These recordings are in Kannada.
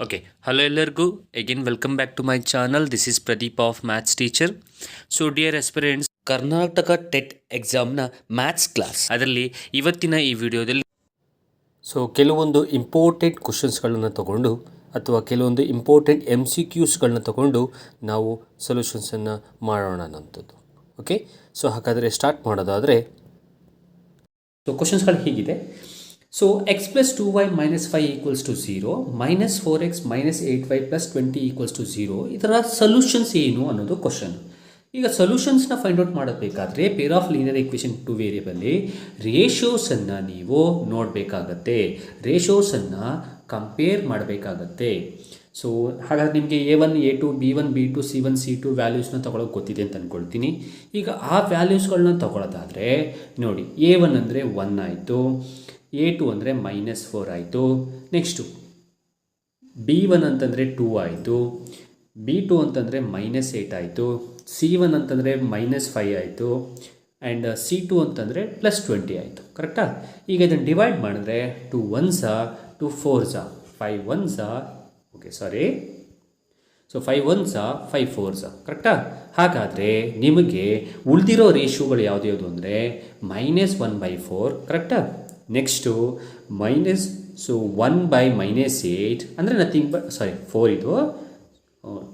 ಓಕೆ ಹಲೋ ಎಲ್ಲರಿಗೂ. Again welcome back to my channel this is Pradeep of maths teacher so dear aspirants Karnataka TET ಎಕ್ಸಾಮ್ನ maths class ಅದರಲ್ಲಿ ಇವತ್ತಿನ ಈ ವಿಡಿಯೋದಲ್ಲಿ ಸೊ ಕೆಲವೊಂದು ಇಂಪಾರ್ಟೆಂಟ್ ಕ್ವಶನ್ಸ್ಗಳನ್ನು ತಗೊಂಡು ಅಥವಾ ಕೆಲವೊಂದು ಇಂಪಾರ್ಟೆಂಟ್ ಎಂ ಸಿ ಕ್ಯೂಸ್ಗಳನ್ನ ತಗೊಂಡು ನಾವು ಸೊಲ್ಯೂಷನ್ಸನ್ನು ಮಾಡೋಣ ಅನ್ನೋಂಥದ್ದು ಓಕೆ ಸೊ ಹಾಗಾದರೆ ಸ್ಟಾರ್ಟ್ ಮಾಡೋದಾದರೆ ಸೊ ಕ್ವಶನ್ಸ್ಗಳು ಹೀಗಿದೆ two y minus five equals to zero minus four x minus eight y plus twenty equals to zero ಇದರ ಸೊಲ್ಯೂಷನ್ಸ್ ಏನು ಅನ್ನೋದು ಕ್ವಶನ್ ಈಗ ಸೊಲ್ಯೂಷನ್ಸ್ನ ಫೈಂಡ್ ಔಟ್ ಮಾಡಬೇಕಾದ್ರೆ pair of linear equation two ವೇರಿಯಬಲ್ಲಿ ರೇಷೋಸನ್ನು ನೀವು ನೋಡಬೇಕಾಗತ್ತೆ. ರೇಷೋಸನ್ನು ಕಂಪೇರ್ ಮಾಡಬೇಕಾಗತ್ತೆ. ಸೊ ಹಾಗಾದ್ರೆ ನಿಮಗೆ A one A two B one B two C one C two ವ್ಯಾಲ್ಯೂಸ್ನ ತೊಗೊಳಕ್ಕೆ ಗೊತ್ತಿದೆ ಅಂತ ಅಂದ್ಕೊಳ್ತೀನಿ ಈಗ ಆ ವ್ಯಾಲ್ಯೂಸ್ಗಳನ್ನ ತೊಗೊಳೋದಾದರೆ, ನೋಡಿ ಎ ಒನ್ ಅಂದರೆ ಒನ್ ಆಯಿತು. ಎ ಟು ಅಂದರೆ ಮೈನಸ್ ಫೋರ್ ಆಯಿತು. ನೆಕ್ಸ್ಟು ಬಿ ಒನ್ ಅಂತಂದರೆ ಟೂ ಆಯಿತು. ಬಿ ಟು ಅಂತಂದರೆ ಮೈನಸ್ ಏಯ್ಟ್ ಆಯಿತು. ಸಿ ಒನ್ ಅಂತಂದರೆ ಮೈನಸ್ ಫೈವ್ ಆಯಿತು. ಆ್ಯಂಡ್ ಸಿ ಟು ಅಂತಂದರೆ ಪ್ಲಸ್ ಟ್ವೆಂಟಿ ಆಯಿತು. ಕರೆಕ್ಟಾ ಈಗ ಇದನ್ನು ಡಿವೈಡ್ ಮಾಡಿದ್ರೆ ಟು ಒನ್ಸಾ ಟು ಫೋರ್ಸಾ ಫೈವ್ ಒನ್ಸಾ ಓಕೆ ಸಾರಿ ಸೊ ಫೈವ್ ಒನ್ಸಾ ಫೈವ್ ಫೋರ್ಸಾ ಕರೆಕ್ಟಾ ಹಾಗಾದರೆ ನಿಮಗೆ ಉಳಿದಿರೋ ರೇಷಿಯೋಗಳು ಯಾವ್ದು ಅಂದರೆ ಮೈನಸ್ ಒನ್ ಬೈ ಫೋರ್ ಕರೆಕ್ಟಾ next minus so one by minus eight ಅಂದರೆ ನಥಿಂಗ್ ಬ ಸಾರಿ ಫೋರ್ ಇದು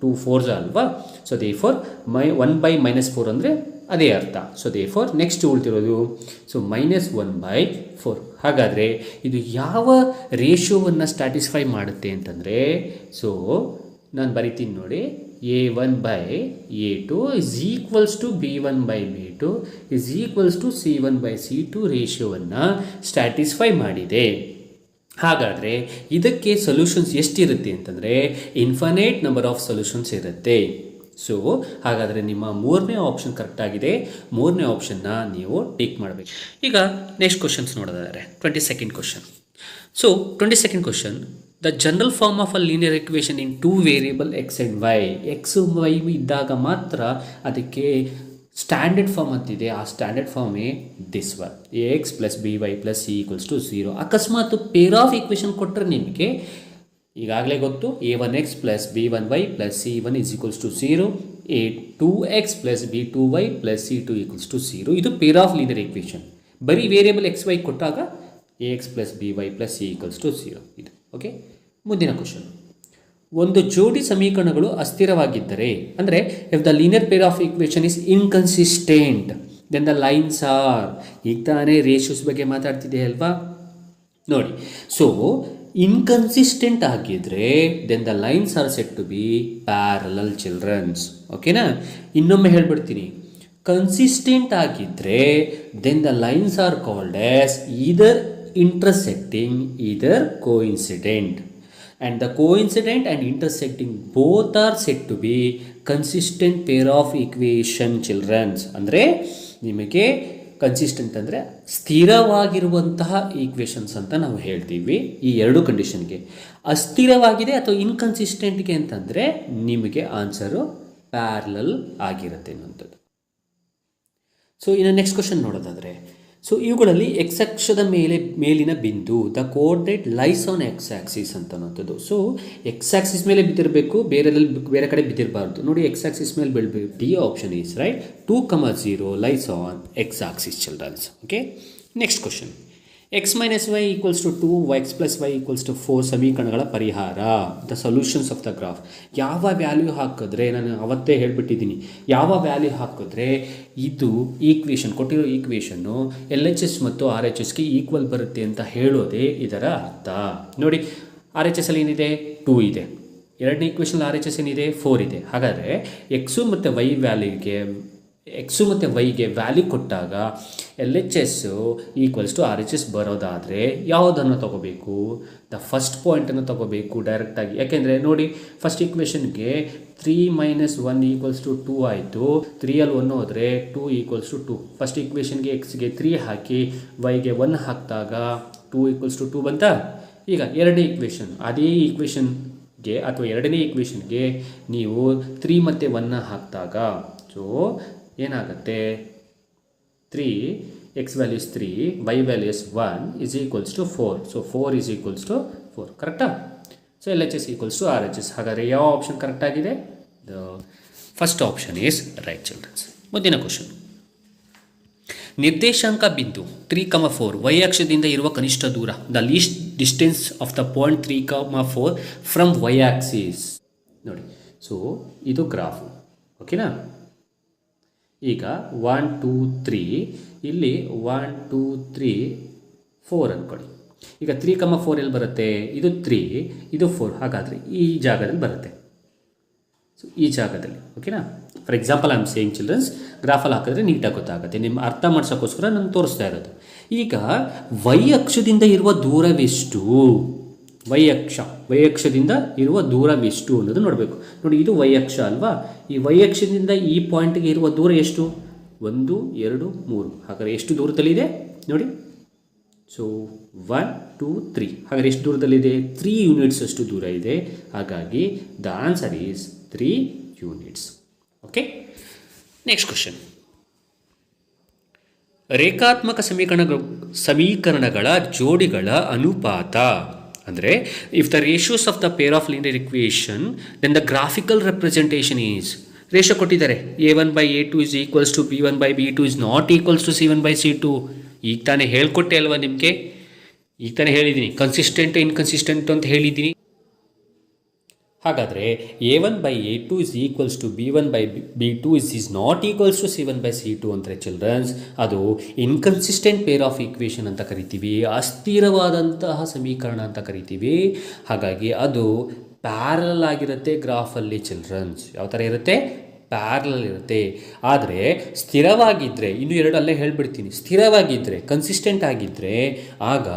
ಟೂ ಫೋರ್ಸ್ ಅಲ್ವಾ? So they four my one by minus four ಅಂದರೆ ಅದೇ ಅರ್ಥ. So they four next ಉಳ್ತಿರೋದು so minus one by four ಹಾಗಾದರೆ ಇದು ಯಾವ ರೇಷಿಯೋವನ್ನು ಸ್ಟ್ಯಾಟಿಸ್ಫೈ ಮಾಡುತ್ತೆ ಅಂತಂದರೆ ಸೊ ನಾನು ಬರಿತೀನಿ ನೋಡಿ. A one by A two is equals to B one by B two is equals to C one by C two ರೇಷಿಯೋವನ್ನು satisfy ಮಾಡಿದೆ. ಹಾಗಾದರೆ ಇದಕ್ಕೆ ಸೊಲ್ಯೂಷನ್ಸ್ ಎಷ್ಟಿರುತ್ತೆ ಅಂತಂದರೆ ಇನ್ಫಿನೈಟ್ ನಂಬರ್ ಆಫ್ ಸೊಲ್ಯೂಷನ್ಸ್ ಇರುತ್ತೆ. ಸೊ ಹಾಗಾದರೆ ನಿಮ್ಮ ಮೂರನೇ ಆಪ್ಷನ್ ಕರೆಕ್ಟಾಗಿದೆ ಮೂರನೇ ಆಪ್ಷನ್ನ ನೀವು ಟಿಕ್ ಮಾಡಬೇಕು. ಈಗ ನೆಕ್ಸ್ಟ್ ಕ್ವಶನ್ಸ್ ನೋಡೋದಾದರೆ twenty second question so twenty second question the general form of a linear equation in two variable x and y x y ಇದ್ದಾಗ ಮಾತ್ರ ಅದಕ್ಕೆ ಸ್ಟ್ಯಾಂಡರ್ಡ್ ಫಾರ್ಮ್ ಅಂತಿದೆ. ಆ standard ಫಾರ್ಮೇ this one x plus b y plus c equals to zero ಅಕಸ್ಮಾತ್ ಪೇರ್ ಆಫ್ ಈಕ್ವೇಷನ್ ಕೊಟ್ಟರೆ ನಿಮಗೆ ಈಗಾಗಲೇ ಗೊತ್ತು a one x plus b one y plus c one is equals to zero a two x plus b two y plus c two equals to zero ಇದು ಪೇರ್ ಆಫ್ ಲೀನಿಯರ್ ಈಕ್ವೇಷನ್ ಬರೀ ವೇರಿಯಬಲ್ ಎಕ್ಸ್ ವೈ ಕೊಟ್ಟಾಗ a x plus b y plus c equals to zero ಇದು ಓಕೆ ಮುಂದಿನ ಕ್ವಶನ್ ಒಂದು ಜೋಡಿ ಸಮೀಕರಣಗಳು ಅಸ್ಥಿರವಾಗಿದ್ದರೆ, ಅಂದರೆ if the linear pair of equation is inconsistent then the lines are ಈಗ ತಾನೇ ರೇಷಿಯೋಸ್ ಬಗ್ಗೆ ಮಾತಾಡ್ತಿದೆ ಅಲ್ವಾ? ನೋಡಿ ಸೊ ಇನ್ಕನ್ಸಿಸ್ಟೆಂಟ್ ಆಗಿದ್ರೆ then the lines are set to be parallel childrens ಓಕೆನಾ ಇನ್ನೊಮ್ಮೆ ಹೇಳ್ಬಿಡ್ತೀನಿ. ಕನ್ಸಿಸ್ಟೆಂಟ್ ಆಗಿದ್ದರೆ then the lines are called as either intersecting either coincident and the coincident and intersecting, both are said to be consistent pair of equation childrens ಅಂದರೆ ನಿಮಗೆ ಕನ್ಸಿಸ್ಟೆಂಟ್ ಅಂದರೆ ಸ್ಥಿರವಾಗಿರುವಂತಹ ಈಕ್ವೇಷನ್ಸ್ ಅಂತ ನಾವು ಹೇಳ್ತೀವಿ ಈ ಎರಡು ಕಂಡೀಷನ್ಗೆ ಅಸ್ಥಿರವಾಗಿದೆ ಅಥವಾ ಇನ್ಕನ್ಸಿಸ್ಟೆಂಟ್ಗೆ ಅಂತಂದರೆ ನಿಮಗೆ ಆನ್ಸರು ಪ್ಯಾರಲಲ್ ಆಗಿರುತ್ತೆ ಅನ್ನೋಂಥದ್ದು ಸೊ ಇನ್ನು ನೆಕ್ಸ್ಟ್ ಕ್ವಶನ್ ನೋಡೋದಾದರೆ ಸೊ ಇವುಗಳಲ್ಲಿ ಎಕ್ಸ್ ಅಕ್ಷದ ಮೇಲೆ, ಮೇಲಿನ ಬಿಂದು the coordinate lies on x axis ಅಂತ ಅನ್ನೋಂಥದ್ದು ಸೊ ಎಕ್ಸ್ ಆಕ್ಸಿಸ್ ಮೇಲೆ ಬಿದ್ದಿರಬೇಕು ಬೇರೆದಲ್ಲಿ ಬೇರೆ ಕಡೆ ಬಿದ್ದಿರಬಾರ್ದು. ನೋಡಿ ಎಕ್ಸ್ ಆಕ್ಸಿಸ್ ಮೇಲೆ ಬೀಳಬೇಕು D option is right two comma zero lies on x axis childrens okay next question x minus y equals to two x plus y equals to four ಸಮೀಕರಣಗಳ ಪರಿಹಾರ. The solutions of the graph ಯಾವ ವ್ಯಾಲ್ಯೂ ಹಾಕಿದ್ರೆ, ನಾನು ಅವತ್ತೇ ಹೇಳಿಬಿಟ್ಟಿದ್ದೀನಿ. ಯಾವ ವ್ಯಾಲ್ಯೂ ಹಾಕಿದ್ರೆ, ಇದು ಈಕ್ವೇಷನ್ ಕೊಟ್ಟಿರೋ ಈಕ್ವೇಷನ್ನು ಎಲ್ ಎಚ್ ಎಸ್ ಮತ್ತು ಆರ್ ಎಚ್ ಎಸ್ಗೆ ಈಕ್ವಲ್ ಬರುತ್ತೆ ಅಂತ ಹೇಳೋದೇ ಇದರ ಅರ್ಥ. ನೋಡಿ ಆರ್ ಎಚ್ ಎಸ್ಸಲ್ಲಿ ಏನಿದೆ? ಟೂ ಇದೆ. ಎರಡನೇ ಈಕ್ವೇಷನ್ ಆರ್ ಎಚ್ ಎಸ್ ಏನಿದೆ? ಫೋರ್ ಇದೆ. ಹಾಗಾದರೆ ಎಕ್ಸು ಮತ್ತು ವೈ ವ್ಯಾಲ್ಯೂಗೆ ಎಕ್ಸು ಮತ್ತು ವೈಗೆ ವ್ಯಾಲ್ಯೂ ಕೊಟ್ಟಾಗ L H S equals to R H S ಬರೋದಾದರೆ ಯಾವುದನ್ನು ತೊಗೋಬೇಕು? ದ ಫಸ್ಟ್ ಪಾಯಿಂಟನ್ನು ತೊಗೋಬೇಕು ಡೈರೆಕ್ಟಾಗಿ ಯಾಕೆಂದರೆ ನೋಡಿ first ಈಕ್ವೇಷನ್ಗೆ three minus one equals to two ಆಯಿತು. ತ್ರೀಯಲ್ಲಿ ಒನ್ ಹೋದರೆ two equals to two first ಈಕ್ವೇಷನ್ಗೆ ಎಕ್ಸ್ಗೆ ತ್ರೀ ಹಾಕಿ ವೈಗೆ ಒನ್ ಹಾಕಿದಾಗ ಟೂ ಈಕ್ವಲ್ಸ್ ಟು ಟೂ ಬಂತಾ? ಈಗ ಎರಡನೇ ಈಕ್ವೇಷನ್ ಅದೇ ಈಕ್ವೇಷನ್ಗೆ ಅಥವಾ ಎರಡನೇ ಈಕ್ವೇಷನ್ಗೆ ನೀವು ತ್ರೀ ಮತ್ತು ಒನ್ನ ಹಾಕಿದಾಗ ಸೊ ಏನಾಗುತ್ತೆ? Three x values three y values one is equals to four so four is equals to four ಕರೆಕ್ಟಾ so L H S equals to R H S ಹಾಗಾದರೆ ಯಾವ ಆಪ್ಷನ್ ಕರೆಕ್ಟ್ ಆಗಿದೆ? The first option is right childrens ಮುಂದಿನ ಕ್ವಶನ್ ನಿರ್ದೇಶಾಂಕ ಬಿಂದು ತ್ರೀ ಕಮ ಫೋರ್ ವೈ ಅಕ್ಷದಿಂದ ಇರುವ ಕನಿಷ್ಠ ದೂರ the least distance of the point three comma four from y axis ನೋಡಿ ಸೊ ಇದು ಗ್ರಾಫ್ ಓಕೆನಾ ಈಗ ಒನ್ ಟೂ ತ್ರೀ ಇಲ್ಲಿ ಒನ್ ಟೂ ತ್ರೀ ಫೋರ್ ಅಂದ್ಕೊಳ್ಳಿ ಈಗ ತ್ರೀ ಕಮ್ಮ ಫೋರ್ ಎಲ್ಲಿ ಬರುತ್ತೆ? ಇದು ತ್ರೀ ಇದು ಫೋರ್ ಹಾಗಾದರೆ ಈ ಜಾಗದಲ್ಲಿ ಬರುತ್ತೆ. ಸೊ ಈ ಜಾಗದಲ್ಲಿ ಓಕೆನಾ for example I am saying childrens ಗ್ರಾಫಲ್ಲಿ ಹಾಕಿದ್ರೆ ನೀಟಾಗಿ ಗೊತ್ತಾಗುತ್ತೆ. ನಿಮ್ಮ ಅರ್ಥ ಮಾಡ್ಸೋಕ್ಕೋಸ್ಕರ ನಾನು ತೋರಿಸ್ತಾ ಇರೋದು. ಈಗ ವೈ ಅಕ್ಷದಿಂದ ಇರುವ ದೂರವೆಷ್ಟು? ವೈ ವೈಯಕ್ಷದಿಂದ ಇರುವ ಇರುವ ದೂರವೆಷ್ಟು ಅನ್ನೋದು ನೋಡಬೇಕು. ನೋಡಿ, ಇದು ವೈಯಕ್ಷ ಅಲ್ವಾ? ಈ ವೈಯಕ್ಷದಿಂದ ಈ ಪಾಯಿಂಟ್ಗೆ ಇರುವ ದೂರ ಎಷ್ಟು? ಒಂದು, ಎರಡು, ಮೂರು. ಹಾಗಾದರೆ ಎಷ್ಟು ದೂರದಲ್ಲಿದೆ? ನೋಡಿ. ಸೊ ಒನ್ ಟೂ ತ್ರೀ ಹಾಗಾದರೆ ಎಷ್ಟು ದೂರದಲ್ಲಿದೆ? ತ್ರೀ ಯೂನಿಟ್ಸ್ ಅಷ್ಟು ದೂರ ಇದೆ. ಹಾಗಾಗಿ the answer is three units okay next question ರೇಖಾತ್ಮಕ ಸಮೀಕರಣಗಳು ಸಮೀಕರಣಗಳ ಜೋಡಿಗಳ ಅನುಪಾತ. ಅಂದರೆ if the ratios of the pair of linear equation then the graphical representation is ratio ಕೊಟ್ಟಿದ್ದಾರೆ. A one by A two is equals to B one by B two is not equals to C one by C two ಈಗ ತಾನೇ ಹೇಳ್ಕೊಟ್ಟೆ ಅಲ್ವಾ ನಿಮಗೆ? ಈಗ ತಾನೇ ಹೇಳಿದ್ದೀನಿ ಕನ್ಸಿಸ್ಟೆಂಟ್ ಇನ್ಕನ್ಸಿಸ್ಟೆಂಟ್ ಅಂತ ಹೇಳಿದ್ದೀನಿ ಹಾಗಾದರೆ a one by a two is equals to b one by b two is is not equals to c one by c two ಅಂದರೆ ಚಿಲ್ಡ್ರನ್ಸ್ ಅದು ಇನ್ಕನ್ಸಿಸ್ಟೆಂಟ್ ಪೇರ್ ಆಫ್ ಈಕ್ವೇಷನ್ ಅಂತ ಕರಿತೀವಿ, ಅಸ್ಥಿರವಾದಂತಹ ಸಮೀಕರಣ ಅಂತ ಕರಿತೀವಿ. ಹಾಗಾಗಿ ಅದು ಪ್ಯಾರಲ್ ಆಗಿರುತ್ತೆ ಗ್ರಾಫಲ್ಲಿ ಚಿಲ್ಡ್ರನ್ಸ್ ಯಾವ ಥರ ಇರುತ್ತೆ? ಪ್ಯಾರಲಲ್ ಇರುತ್ತೆ. ಆದರೆ ಸ್ಥಿರವಾಗಿದ್ದರೆ ಇನ್ನು ಎರಡು ಅಲ್ಲೇ ಹೇಳ್ಬಿಡ್ತೀನಿ ಸ್ಥಿರವಾಗಿದ್ದರೆ ಕನ್ಸಿಸ್ಟೆಂಟ್ ಆಗಿದ್ದರೆ ಆಗ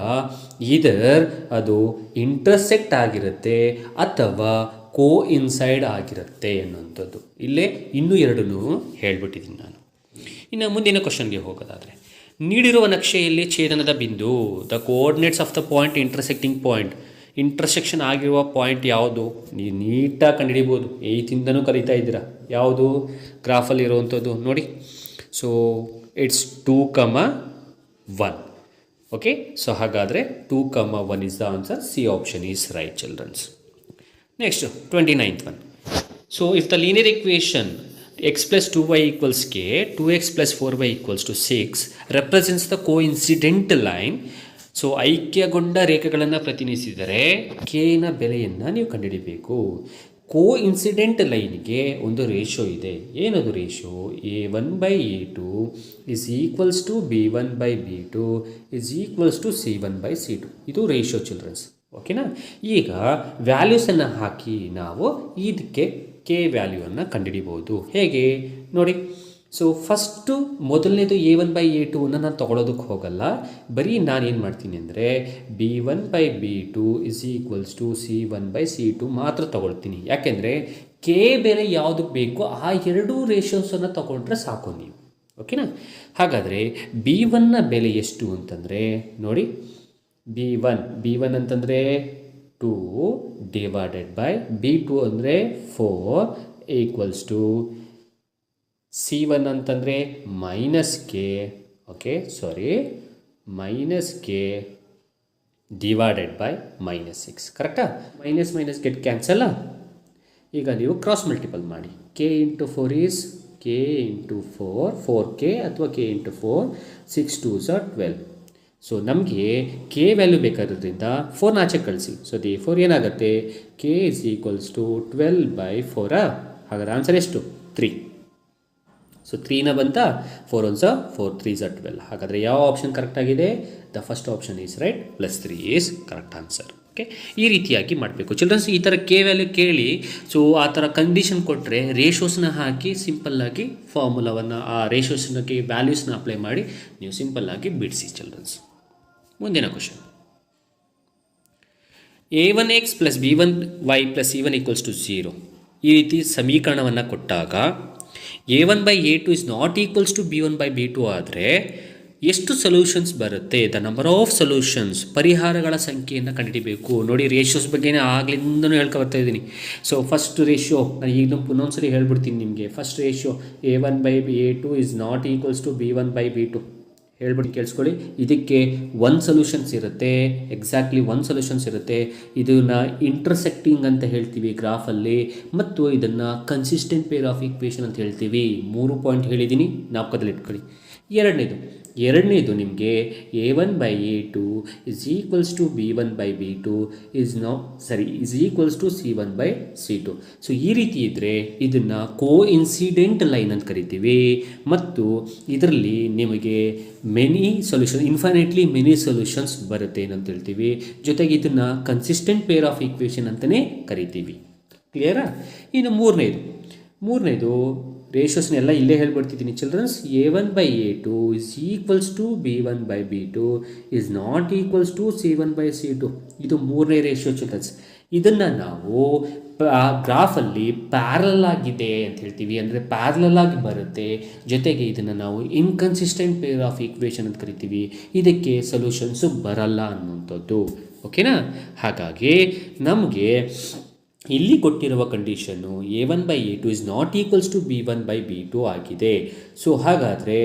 ಇದರ್ ಅದು ಇಂಟರ್ಸೆಕ್ಟ್ ಆಗಿರುತ್ತೆ ಅಥವಾ ಕೋ ಇನ್ಸೈಡ್ ಆಗಿರುತ್ತೆ ಅನ್ನುವಂಥದ್ದು ಇಲ್ಲೇ ಇನ್ನೂ ಎರಡನ್ನೂ ಹೇಳ್ಬಿಟ್ಟಿದ್ದೀನಿ ನಾನು. ಇನ್ನು ಮುಂದಿನ ಕ್ವಶನ್ಗೆ ಹೋಗೋದಾದರೆ, ನೀಡಿರುವ ನಕ್ಷೆಯಲ್ಲಿ ಛೇದನದ ಬಿಂದು the coordinates of the point intersecting point intersection ಆಗಿರುವ ಪಾಯಿಂಟ್ ಯಾವುದು? ನೀವು ನೀಟಾಗಿ ಕಂಡುಹಿಡಿಬೋದು. ಏಯ್ತಿಂದನೂ ಕರೀತಾ ಇದ್ದೀರಾ? ಯಾವುದು? ಗ್ರಾಫಲ್ಲಿ ಇರುವಂಥದ್ದು. ನೋಡಿ. So it's two comma one okay so ಹಾಗಾದರೆ two comma one is the answer C option is right childrens next twenty ninth one so if the linear equation X plus two Y equals K two X plus four Y equals to six represents the coincident line so ಐಕ್ಯಗೊಂಡ ರೇಖೆಗಳನ್ನು ಪ್ರತಿನಿಧಿಸಿದರೆ ಕೆನ ಬೆಲೆಯನ್ನು ನೀವು ಕಂಡುಹಿಡಿಬೇಕು ಕೋ ಇನ್ಸಿಡೆಂಟ್ ಲೈನ್ಗೆ ಒಂದು ರೇಷೋ ಇದೆ. ಏನದು ratio A one by A two is equals to B one by B two is equals to C one by C two ಇದು ರೇಷೋ ಚಿಲ್ಡ್ರನ್ಸ್ ಓಕೆನಾ? ಈಗ ವ್ಯಾಲ್ಯೂಸನ್ನು ಹಾಕಿ ನಾವು ಇದಕ್ಕೆ ಕೆ ವ್ಯಾಲ್ಯೂವನ್ನು ಕಂಡುಹಿಡಿಬೋದು. ಹೇಗೆ? ನೋಡಿ ಸೊ ಫಸ್ಟು ಮೊದಲನೇದು ಎ ಒನ್ ಬೈ ಎ ಟೂನ ನಾನು ತೊಗೊಳೋದಕ್ಕೆ ಹೋಗಲ್ಲ. ಬರೀ ನಾನು ಏನು ಮಾಡ್ತೀನಿ ಅಂದರೆ B one by B two is equals to C one by C two ಮಾತ್ರ ತೊಗೊಳ್ತೀನಿ. ಯಾಕೆಂದರೆ ಕೆ ಬೆಲೆ ಯಾವುದಕ್ಕೆ ಬೇಕೋ ಆ ಎರಡೂ ರೇಷಿಯೋಸನ್ನು ತೊಗೊಂಡ್ರೆ ಸಾಕು ನೀವು. ಓಕೆನಾ? ಹಾಗಾದರೆ ಬಿ ಒನ್ನ ಬೆಲೆ ಎಷ್ಟು ಅಂತಂದರೆ, ನೋಡಿ ಬಿ ಒನ್ ಬಿ ಒನ್ ಅಂತಂದರೆ two divided by B two ಅಂದರೆ four equals to C one ಅಂತಂದರೆ minus K okay sorry minus K divided by minus six ಕರೆಕ್ಟಾ ಮೈನಸ್ ಮೈನಸ್ ಗೆಟ್ ಕ್ಯಾನ್ಸಲ್ಲ ಈಗ ನೀವು ಕ್ರಾಸ್ ಮಲ್ಟಿಪಲ್ ಮಾಡಿ. K into four is K into four four K ಅಥವಾ K into four six two ಸ ಟ್ವೆಲ್ ಸೊ ನಮಗೆ ಕೆ ವ್ಯಾಲ್ಯೂ ಬೇಕಾದ್ರಿಂದ ಫೋರ್ನ ಆಚೆ ಕಳಿಸಿ. ಸೊ ದಿ ಫೋರ್ ಏನಾಗುತ್ತೆ? K is equals to twelve by ಫೋರಾ ಹಾಗಾದ್ರೆ ಆನ್ಸರ್ ಎಷ್ಟು? ತ್ರೀ ಸೊ ತ್ರೀನ ಬಂತ ಫೋರ್ ಒನ್ ಸ ಫೋರ್ ತ್ರೀ ಸ ಟ್ವೆಲ್ ಹಾಗಾದರೆ ಯಾವ ಆಪ್ಷನ್ ಕರೆಕ್ಟ್ ಆಗಿದೆ? The first option is right plus three is correct answer okay ಈ ರೀತಿಯಾಗಿ ಮಾಡಬೇಕು. ಚಿಲ್ಡ್ರನ್ಸ್ ಈ ಥರ ಕೆ ವ್ಯಾಲ್ಯೂ ಕೇಳಿ ಸೊ ಆ ಥರ ಕಂಡೀಷನ್ ಕೊಟ್ಟರೆ ರೇಷೋಸ್ನ ಹಾಕಿ ಸಿಂಪಲ್ಲಾಗಿ ಫಾರ್ಮುಲಾವನ್ನು ಆ ರೇಷೋಸ್ನಕ್ಕೆ ವ್ಯಾಲ್ಯೂಸ್ನ ಅಪ್ಲೈ ಮಾಡಿ, ನೀವು ಸಿಂಪಲ್ಲಾಗಿ ಬಿಡಿಸಿ ಚಿಲ್ಡ್ರನ್ಸ್ ಮುಂದಿನ question A one X plus B one Y plus E one equals to zero ಈ ರೀತಿ ಸಮೀಕರಣವನ್ನು ಕೊಟ್ಟಾಗ A one by A two is not equals to B one by B two ಆದರೆ ಎಷ್ಟು ಸೊಲ್ಯೂಷನ್ಸ್ ಬರುತ್ತೆ? ದ ನಂಬರ್ ಆಫ್ ಸೊಲ್ಯೂಷನ್ಸ್ ಪರಿಹಾರಗಳ ಸಂಖ್ಯೆಯನ್ನು ಕಂಡುಹಿಡಿಬೇಕು ನೋಡಿ ರೇಷಿಯೋಸ್ ಬಗ್ಗೆನೇ ಆಗ್ಲಿಂದನೂ ಹೇಳ್ಕೊ ಬರ್ತಾ ಇದ್ದೀನಿ. ಸೊ ಫಸ್ಟ್ ರೇಷಿಯೋ ನಾನು ಈಗ ಪುನೊಂದ್ಸರಿ ಹೇಳ್ಬಿಡ್ತೀನಿ ನಿಮಗೆ. First ratio A one by B A two is not equals to B one by B two ಹೇಳ್ಬಿಟ್ಟು ಕೇಳಿಸ್ಕೊಳ್ಳಿ. ಇದಕ್ಕೆ ಒನ್ ಸೊಲ್ಯೂಷನ್ಸ್ ಇರುತ್ತೆ. ಎಕ್ಸಾಕ್ಟ್ಲಿ ಒನ್ ಸೊಲ್ಯೂಷನ್ಸ್ ಇರುತ್ತೆ. ಇದನ್ನು ಇಂಟರ್ಸೆಕ್ಟಿಂಗ್ ಅಂತ ಹೇಳ್ತೀವಿ ಗ್ರಾಫಲ್ಲಿ. ಮತ್ತು ಇದನ್ನು ಕನ್ಸಿಸ್ಟೆಂಟ್ ಪೇರ್ ಆಫ್ ಈಕ್ವೇಷನ್ ಅಂತ ಹೇಳ್ತೀವಿ. ಮೂರು ಪಾಯಿಂಟ್ ಹೇಳಿದ್ದೀನಿ ಜ್ಞಾಪಕದಲ್ಲಿ ಇಟ್ಕೊಳ್ಳಿ ಎರಡನೇದು ಎರಡನೇದು ನಿಮಗೆ A one by A two is equals to B one by B two is no ಸರಿ is equals to C one by C two so ಈ ರೀತಿ ಇದ್ದರೆ ಇದನ್ನು ಕೋ ಇನ್ಸಿಡೆಂಟ್ ಲೈನ್ ಅಂತ ಕರಿತೀವಿ. ಮತ್ತು ಇದರಲ್ಲಿ ನಿಮಗೆ many solution infinitely many solutions ಬರುತ್ತೆ ಏನಂತ ಹೇಳ್ತೀವಿ. ಜೊತೆಗೆ ಇದನ್ನು ಕನ್ಸಿಸ್ಟೆಂಟ್ ಪೇರ್ ಆಫ್ ಈಕ್ವೇಷನ್ ಅಂತಲೇ ಕರಿತೀವಿ. ಕ್ಲಿಯರಾ ಇನ್ನು ಮೂರನೇದು. ಮೂರನೇದು ರೇಷಿಯೋಸ್ನ ಎಲ್ಲ ಇಲ್ಲೇ ಹೇಳ್ಬಿಡ್ತಿದ್ದೀನಿ. Childrens A one by A two is equals to B one by B two is not equals to C one by C two ಇದು ಮೂರನೇ ರೇಷಿಯೋ ಚಿಲ್ಡ್ರನ್ಸ್ ಇದನ್ನು ನಾವು ಗ್ರಾಫಲ್ಲಿ ಪ್ಯಾರಲ್ ಆಗಿದೆ ಅಂತ ಹೇಳ್ತೀವಿ. ಅಂದರೆ ಪ್ಯಾರಲಲ್ ಆಗಿ ಬರುತ್ತೆ. ಜೊತೆಗೆ ಇದನ್ನು ನಾವು ಇನ್ಕನ್ಸಿಸ್ಟೆಂಟ್ ಪೇರ್ ಆಫ್ ಈಕ್ವೇಷನ್ ಅಂತ ಕರಿತೀವಿ. ಇದಕ್ಕೆ ಸೊಲ್ಯೂಷನ್ಸು ಬರಲ್ಲ ಅನ್ನುವಂಥದ್ದು. ಓಕೆನಾ ಹಾಗಾಗಿ ನಮಗೆ ಇಲ್ಲಿ ಕೊಟ್ಟಿರುವ condition A one by A two is not equals to B one by B two ಆಗಿದೆ. ಸೊ ಹಾಗಾದರೆ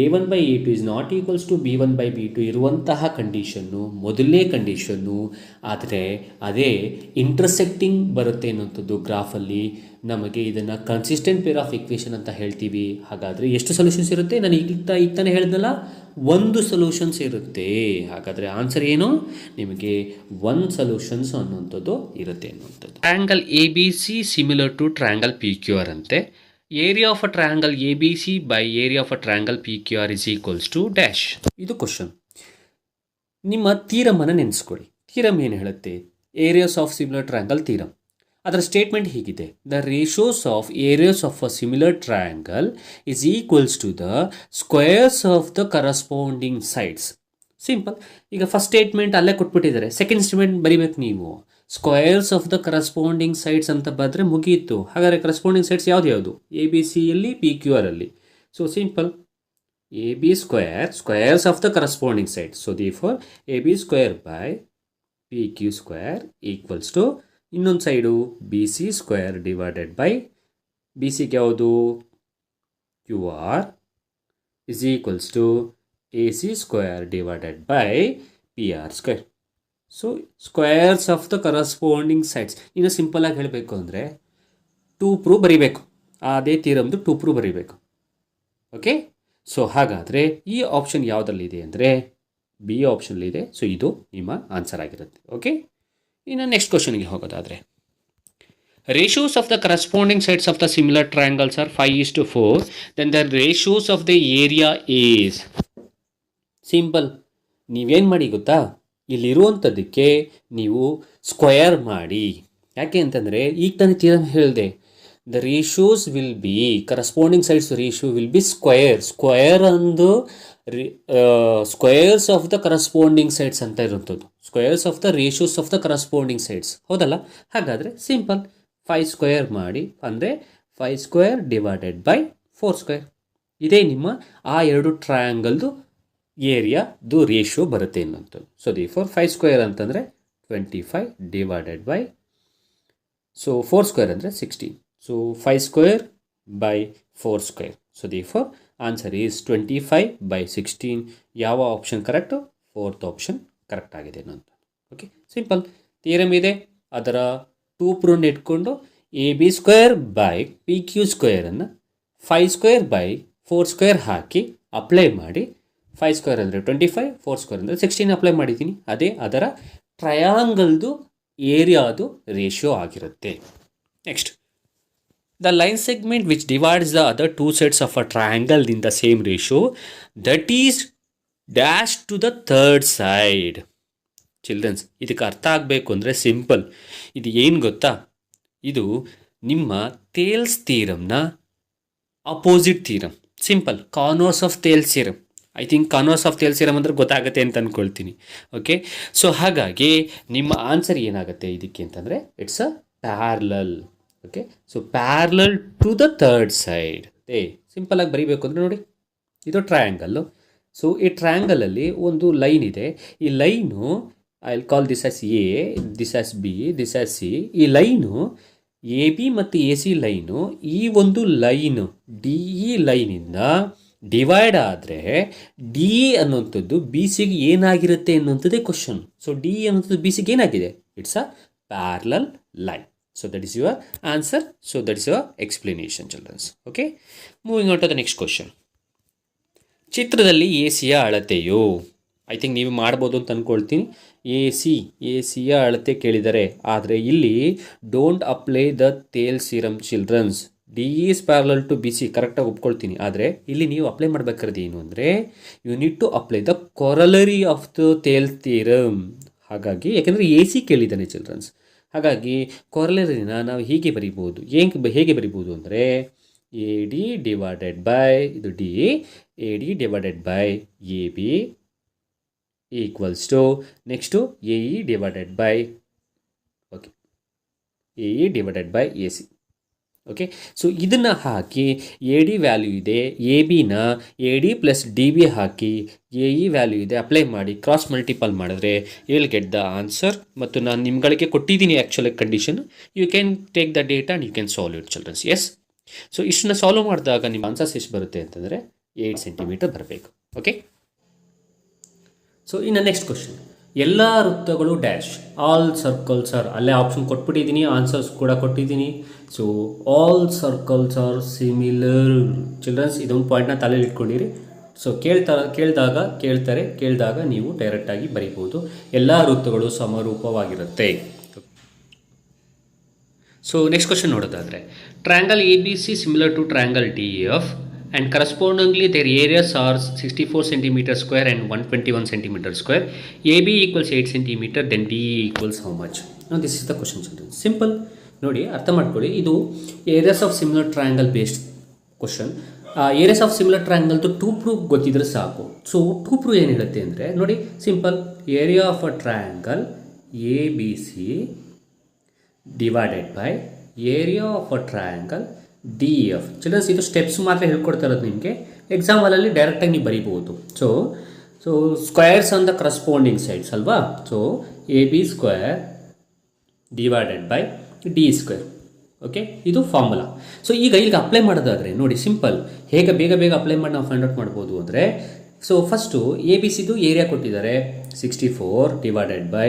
A one by A two is not equals to B one by B two ಇರುವಂತಹ ಕಂಡೀಷನ್ನು ಮೊದಲನೇ ಕಂಡೀಷನ್ನು ಆದರೆ ಅದೇ ಇಂಟರ್ಸೆಕ್ಟಿಂಗ್ ಬರುತ್ತೆ ಅನ್ನೋಂಥದ್ದು ಗ್ರಾಫಲ್ಲಿ ನಮಗೆ ಇದನ್ನು ಕನ್ಸಿಸ್ಟೆಂಟ್ ಪೇರ್ ಆಫ್ ಇಕ್ವೇಷನ್ ಅಂತ ಹೇಳ್ತೀವಿ. ಹಾಗಾದರೆ ಎಷ್ಟು ಸೊಲ್ಯೂಷನ್ಸ್ ಇರುತ್ತೆ? ನಾನು ಈಗ ಈಗ ತಾನೇ ಹೇಳಿದ್ನಲ್ಲ ಒಂದು ಸೊಲ್ಯೂಷನ್ಸ್ ಇರುತ್ತೆ. ಹಾಗಾದರೆ ಆನ್ಸರ್ ಏನು? ನಿಮಗೆ ಒನ್ ಸೊಲ್ಯೂಷನ್ಸ್ ಅನ್ನುವಂಥದ್ದು ಇರುತ್ತೆ ಅನ್ನುವಂಥದ್ದು. Triangle A B C similar to triangle P Q R ಅಂತೆ. Area of a triangle A B C by area of a triangle P Q R is equals to dash ಇದು ಕ್ವಶನ್ ನಿಮ್ಮ ತೀರಮನ್ನು ನೆನೆಸ್ಕೊಳ್ಳಿ. ತೀರಮ್ ಏನು ಹೇಳುತ್ತೆ? Areas of similar triangle theorem. ಅದರ ಸ್ಟೇಟ್ಮೆಂಟ್ ಹೀಗಿದೆ. The ratios of areas of a similar triangle is equals to the squares of the corresponding sides simple ಈಗ ಫಸ್ಟ್ ಸ್ಟೇಟ್ಮೆಂಟ್ ಅಲ್ಲೇ ಕೊಟ್ಬಿಟ್ಟಿದ್ದಾರೆ. ಸೆಕೆಂಡ್ ಸ್ಟೇಟ್ಮೆಂಟ್ ಬರಿಬೇಕು ನೀವು. Squares of the corresponding sides ಅಂತ ಬಂದರೆ ಮುಗಿಯಿತು. ಹಾಗಾದರೆ ಕರಸ್ಪಾಂಡಿಂಗ್ ಸೈಡ್ಸ್ ಯಾವ್ದು ಯಾವುದು? ಎ ಬಿ ಸಿಯಲ್ಲಿ ಪಿ ಕ್ಯೂ ಆರ್ ಅಲ್ಲಿ. So simple A B square squares of the corresponding sides so therefore A B square by P Q square equals to ಇನ್ನೊಂದು side B C square divided by B ಸಿಗೆ ಯಾವುದು? Q R is equals to A C square divided by P R square so squares of the corresponding sides ಇನ್ನು ಸಿಂಪಲಾಗಿ ಹೇಳಬೇಕು ಅಂದರೆ ಟೂ ಪ್ರೂ ಬರೀಬೇಕು. ಅದೇ ತೀರಮ್ದು ಟೂ ಪ್ರೂ ಬರೀಬೇಕು. ಓಕೆ ಸೊ ಹಾಗಾದರೆ ಈ ಆಪ್ಷನ್ ಯಾವುದರಲ್ಲಿದೆ ಅಂದರೆ ಬಿ ಆಪ್ಷನ್ಲಿದೆ ಸೊ ಇದು ನಿಮ್ಮ ಆನ್ಸರ್ ಆಗಿರುತ್ತೆ. ಓಕೆ ಇನ್ನು ನೆಕ್ಸ್ಟ್ ಕ್ವಶನ್ಗೆ ಹೋಗೋದಾದರೆ. Ratios of the corresponding sides of the similar triangles are five is to four then the ratios of the area is simple ನೀವೇನು ಮಾಡಿ ಗೊತ್ತಾ? ಇಲ್ಲಿರುವಂಥದ್ದಕ್ಕೆ ನೀವು ಸ್ಕ್ವಯರ್ ಮಾಡಿ. ಯಾಕೆ ಅಂತಂದರೆ ಈಗ ತಾನೇ ತೀರ ಹೇಳಿದೆ. The ratios will be corresponding sides ratio will be square square ಅಂದು squares of the corresponding sides ಅಂತ ಇರುವಂಥದ್ದು squares of the ratios of the corresponding sides ಹೌದಲ್ಲ? ಹಾಗಾದರೆ ಸಿಂಪಲ್ ಫೈವ್ ಸ್ಕ್ವೇರ್ ಮಾಡಿ, ಅಂದರೆ five square divided by four square ಇದೇ ನಿಮ್ಮ ಆ ಎರಡು ಟ್ರಯಾಂಗಲ್ದು ಏರಿಯಾದು ರೇಷಿಯೋ ಬರುತ್ತೆ ಅನ್ನೋಂಥದ್ದು so the four five square ಅಂತಂದರೆ twenty five divided by so four square ಅಂದರೆ sixteen so five square by four square so the four answer is twenty five by sixteen ಯಾವ option correct fourth option correct ಆಗಿದೆ ಓಕೆ ಸಿಂಪಲ್ ಥಿಯರಮ್ ಇದೆ. ಅದರ ಟೂ ಪ್ರೂನ್ ಇಟ್ಕೊಂಡು A B square by P Q ಸ್ಕ್ವೇರನ್ನು five square by four square hockey apply ಮಾಡಿ ಫೈವ್ ಸ್ಕ್ವೇರ್ ಅಂದರೆ ಟ್ವೆಂಟಿ ಫೈವ್ ಫೋರ್ ಸ್ಕ್ವೇರ್ ಅಂದರೆ ಸಿಕ್ಸ್ಟೀನ್ ಅಪ್ಲೈ ಮಾಡಿದ್ದೀನಿ. ಅದೇ ಅದರ ಟ್ರಯಾಂಗಲ್ದು ಏರಿಯಾದು ರೇಷಿಯೋ ಆಗಿರುತ್ತೆ. Next the line segment which divides the other two sides of a triangle in the same ratio that is dash to the third side childrens ಇದಕ್ಕೆ ಅರ್ಥ ಆಗಬೇಕು ಅಂದರೆ ಸಿಂಪಲ್ ಇದು ಏನು ಗೊತ್ತಾ? ಇದು ನಿಮ್ಮ Thales ತೀರಮ್ನ opposite theorem simple converse of Thales theorem I think converse of Thales theorem ಅಂದರೆ ಗೊತ್ತಾಗುತ್ತೆ ಅಂತ ಅಂದ್ಕೊಳ್ತೀನಿ ಓಕೆ ಸೊ ಹಾಗಾಗಿ ನಿಮ್ಮ ಆನ್ಸರ್ ಏನಾಗುತ್ತೆ ಇದಕ್ಕೆ ಅಂತಂದರೆ it's a parallel okay so parallel to the third side ಏ ಸಿಂಪಲಾಗಿ ಬರೀಬೇಕು ಅಂದರೆ ನೋಡಿ. ಇದು ಟ್ರಯಾಂಗಲ್ಲು ಸೊ ಈ ಟ್ರಯಾಂಗಲಲ್ಲಿ ಒಂದು ಲೈನ್ ಇದೆ. ಈ line I will call this as A this as B this as C ಈ ಲೈನು ಎ ಬಿ ಮತ್ತು ಎ ಸಿ ಲೈನು ಈ ಒಂದು ಲೈನು ಡಿ ಇ ಲೈನಿಂದ ಡಿವೈಡ್ ಆದರೆ ಡಿ ಅನ್ನುವಂಥದ್ದು ಬಿ ಸಿಗೆ ಏನಾಗಿರುತ್ತೆ ಅನ್ನುವಂಥದ್ದೇ ಕ್ವಶನ್ ಸೊ ಡಿ ಅನ್ನುವಂಥದ್ದು ಬಿ ಸಿಗೆ ಏನಾಗಿದೆ? It's a parallel line so that is your answer so that is your explanation childrens okay moving on to the next question ಚಿತ್ರದಲ್ಲಿ ಎ ಸಿಯ ಅಳತೆಯು. ಐ ಥಿಂಕ್ ನೀವು ಮಾಡ್ಬೋದು ಅಂತ ಅಂದ್ಕೊಳ್ತೀನಿ ಎ ಸಿ ಎ ಸಿಯ ಅಳತೆ ಕೇಳಿದರೆ. ಆದರೆ ಇಲ್ಲಿ don't apply the Thales theorem childrens D is parallel to B C ಕರೆಕ್ಟಾಗಿ ಒಪ್ಕೊಳ್ತೀನಿ. ಆದರೆ ಇಲ್ಲಿ ನೀವು ಅಪ್ಲೈ ಮಾಡ್ಬೇಕಾದ್ರೆ ಏನು ಅಂದರೆ you need to apply the corollary of the Thales theorem ಹಾಗಾಗಿ, ಯಾಕೆಂದರೆ ಎ ಸಿ ಕೇಳಿದ್ದಾನೆ ಚಿಲ್ಡ್ರನ್ಸ್ ಹಾಗಾಗಿ ಕೊರಲರಿನ ನಾವು ಹೀಗೆ ಬರಿಬೋದು ಏನು ಹೇಗೆ ಬರಿಬೋದು ಅಂದರೆ ಎ ಡಿ ಡಿವೈಡೆಡ್ ಬೈ ಇದು D A D divided by A B equals to next A E divided by okay A E divided by A C okay so ಇದನ್ನು ಹಾಕಿ ಎ ಡಿ ವ್ಯಾಲ್ಯೂ ಇದೆ A ಬಿನ A D plus D B hockey A E value ಇದೆ ಅಪ್ಲೈ ಮಾಡಿ ಕ್ರಾಸ್ ಮಲ್ಟಿಪಲ್ ಮಾಡಿದ್ರೆ ವಿಲ್ ಗೆಟ್ ದ ಆನ್ಸರ್ ಮತ್ತು ನಾನು ನಿಮ್ಗಳಿಗೆ ಕೊಟ್ಟಿದ್ದೀನಿ actually condition you can take the data and you can solve it childrens S so ಇಷ್ಟನ್ನ solve ಮಾಡಿದಾಗ ನಿಮ್ಮ ಆನ್ಸರ್ಸ್ ಎಷ್ಟು ಬರುತ್ತೆ ಅಂತಂದರೆ ಏಯ್ಟ್ ಸೆಂಟಿಮೀಟರ್ ಬರಬೇಕು. ಓಕೆ ಸೊ ಇನ್ನು ನೆಕ್ಸ್ಟ್ ಕ್ವಶನ್ ಎಲ್ಲ ವೃತ್ತಗಳು ಡ್ಯಾಶ್ ಆಲ್ ಸರ್ಕಲ್ಸ್ ಆರ್ ಅಲ್ಲೇ ಆಪ್ಷನ್ ಕೊಟ್ಬಿಟ್ಟಿದ್ದೀನಿ ಆನ್ಸರ್ಸ್ ಕೂಡ ಕೊಟ್ಟಿದ್ದೀನಿ so all circles are similar childrens ಇದೊಂದು ಪಾಯಿಂಟ್ನ ತಲೆಯಲ್ಲಿ ಇಟ್ಕೊಂಡಿರಿ. ಸೊ ಕೇಳ್ತಾ, ಕೇಳಿದಾಗ, ಕೇಳ್ತಾರೆ, ಕೇಳಿದಾಗ ನೀವು ಡೈರೆಕ್ಟಾಗಿ ಬರೀಬೋದು ಎಲ್ಲ ವೃತ್ತಗಳು ಸಮರೂಪವಾಗಿರುತ್ತೆ. ಸೊ ನೆಕ್ಸ್ಟ್ ಕ್ವಶನ್ ನೋಡೋದಾದರೆ triangle A B C similar to triangle D F and correspondingly their areas are sixty four centimeter square and one twenty one centimeter square A B equals eight centimeter then D equals how much this is the question simple ನೋಡಿ, ಅರ್ಥ ಮಾಡ್ಕೊಳ್ಳಿ. ಇದು areas of similar triangle based question areas of similar ಟ್ರಯಾಂಗಲ್ದು to proof ಗೊತ್ತಿದ್ರೆ ಸಾಕು. ಸೊ ಟೂ ಪ್ರೂಫ್ ಏನು ಹೇಳುತ್ತೆ ಅಂದರೆ, ನೋಡಿ simple area of a triangle A B C divided by area of a triangle D F childrens ಇದು ಸ್ಟೆಪ್ಸ್ ಮಾತ್ರ ಹೇಳ್ಕೊಡ್ತಾ ಇರೋದು ನಿಮಗೆ. ಎಕ್ಸಾಂಪಲಲ್ಲಿ ಡೈರೆಕ್ಟಾಗಿ ನೀವು ಬರಿಬೋದು so so squares on the corresponding sides ಅಲ್ವಾ? So A B square divided by D square okay ಇದು ಫಾರ್ಮುಲಾ ಸೊ ಈಗ ಈಗ ಅಪ್ಲೈ ಮಾಡೋದಾದರೆ, ನೋಡಿ ಸಿಂಪಲ್ ಹೇಗೆ ಬೇಗ ಬೇಗ ಅಪ್ಲೈ ಮಾಡಿ ನಾವು ಫೈಂಡ್ ಔಟ್ ಮಾಡ್ಬೋದು ಅಂದರೆ ಸೊ ಫಸ್ಟು ಎ ಬಿ ಸಿದು ಏರಿಯಾ ಕೊಟ್ಟಿದ್ದಾರೆ. Sixty four divided by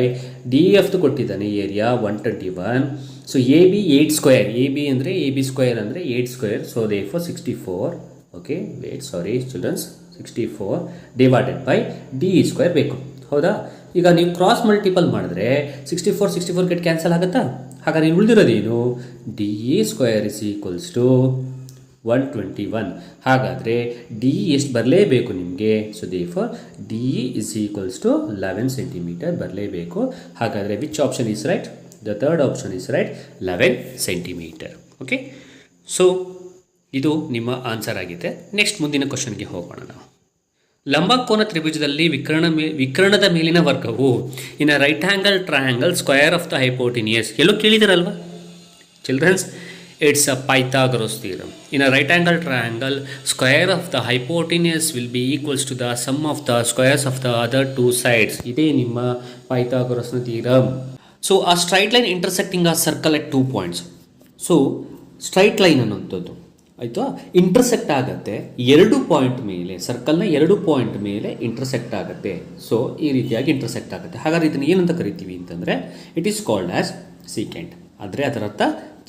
D ಎಫ್ದು ಕೊಟ್ಟಿದ್ದಾನೆ area one twenty one so A B eight square A B ಅಂದರೆ ಎ ಬಿ ಸ್ಕ್ವೇರ್ ಅಂದರೆ eight square so they four sixty four okay wait sorry students sixty four divided by D square ಬೇಕು. ಹೌದಾ? ಈಗ ನೀವು ಕ್ರಾಸ್ ಮಲ್ಟಿಪಲ್ ಮಾಡಿದ್ರೆ sixty four sixty four get cancel ಆಗುತ್ತಾ? ಹಾಗಾದ್ರೆ ಉಳಿದಿರೋದೇನು D E square is equals to one twenty one ಹಾಗಾದರೆ ಡಿ ಇ ಎಷ್ಟು ಬರಲೇಬೇಕು ನಿಮಗೆ? So they for D is equals to eleven centimeter ಬರಲೇಬೇಕು. ಹಾಗಾದರೆ which option is right the third option is right eleven centimeter okay so ಇದು ನಿಮ್ಮ ಆನ್ಸರ್ ಆಗಿದೆ. ನೆಕ್ಸ್ಟ್ ಮುಂದಿನ ಕ್ವಶನ್ಗೆ ಹೋಗೋಣ ನಾವು. ಲಂಬಕೋನ ತ್ರಿಭುಜದಲ್ಲಿ ವಿಕರ್ಣ ಮೇ, ವಿಕರ್ಣದ ಮೇಲಿನ ವರ್ಗವು in right angle triangle square of the hypotenuse yellow ಕೇಳಿದಿರಲ್ವಾ childrens it's a Pythagoras theorem in a right angle triangle square of the hypotenuse will be equals to the sum of the squares of the other two sides ಇದೇ ನಿಮ್ಮ ಪೈಥಾಗರಸ್ನ theorem so a straight line intersecting a circle at two points so straight line ಅನ್ನುವಂಥದ್ದು. ಆಯಿತಾ? ಇಂಟರ್ಸೆಕ್ಟ್ ಆಗುತ್ತೆ. ಎರಡು ಪಾಯಿಂಟ್ ಮೇಲೆ ಸರ್ಕಲ್ನ ಎರಡು ಪಾಯಿಂಟ್ ಮೇಲೆ ಇಂಟರ್ಸೆಕ್ಟ್ ಆಗುತ್ತೆ. ಸೊ ಈ ರೀತಿಯಾಗಿ ಇಂಟರ್ಸೆಕ್ಟ್ ಆಗುತ್ತೆ. ಹಾಗಾದ್ರೆ ಇದನ್ನು ಏನಂತ ಕರಿತೀವಿ ಅಂತಂದರೆ it is called as secant ಆದರೆ ಅದರ ಅರ್ಥ